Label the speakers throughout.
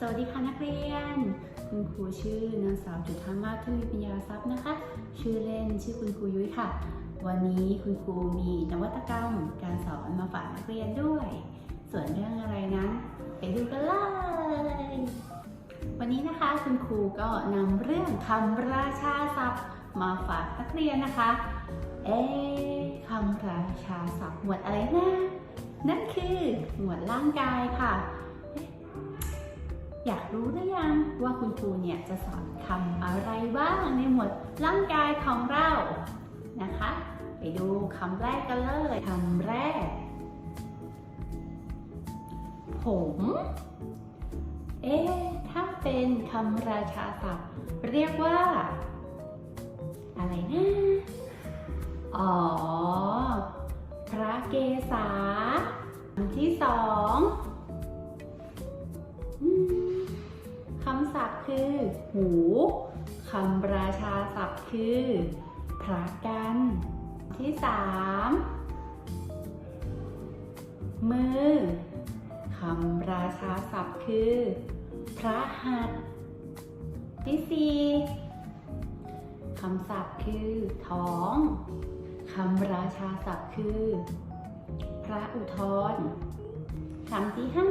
Speaker 1: สวัสดีค่ะนักเรียน คุณครูชื่อนางสาวจุธามาศทวีปัญญาทรัพย์นะคะ ชื่อเล่นชื่อคุณครูยุ้ยค่ะ วันนี้คุณครูมีนวัตกรรม การสอนมาฝากนักเรียนด้วย ส่วนเรื่องอะไรนั้นไปดูกันเลย วันนี้นะคะคุณครูก็นำเรื่องคำราชาศัพท์มาฝากนักเรียนนะคะ เอ๊ะคำราชาศัพท์หมวดอะไรนะ นั่นคือหมวดร่างกายค่ะ อยากรู้หรือยังว่าคุณครูเนี่ยจะสอนคำอะไรบ้างในหมวดร่างกายของเรานะคะ ไปดูคำแรกกันเลยคำแรก ผม เอ๊ะถ้าเป็นคำราชาศัพท์ เรียกว่า อะไรนะ อ๋อ พระเกศาคำที่สอง คือหูคำราชาศัพท์คือพระกัน ที่สามมือคำราชาศัพท์คือ พระหัตถ์ที่สี่คำศัพท์คือท้องคำราชาศัพท์คือ พระอุทธรคำที่ห้า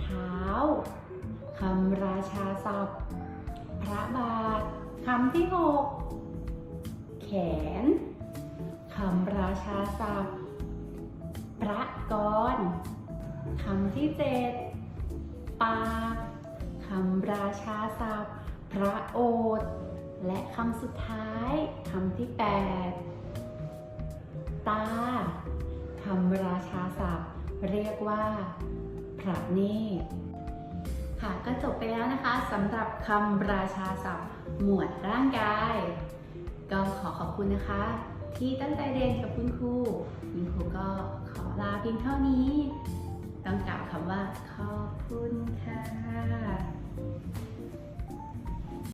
Speaker 1: เท้าคำรา ชาศัพท์ พระบาทคำที่หกแขนคำราชาศัพท์ พระกรคำที่เจ็ดปากคำราชาศัพท์ พระโอษฐ์และคำสุดท้ายคำที่แปดตาคำราชาศัพท์ เรียกว่า พระเนตร แล้วนะคะสำหรับคำราชาศัพท์หมวดร่างกาย ก็ขอขอบคุณนะคะ ที่ตั้งใจเรียนกับคุณครูคุณครูก็ขอลาเพียงเท่านี้ ต้องกล่าวคำว่าขอบคุณ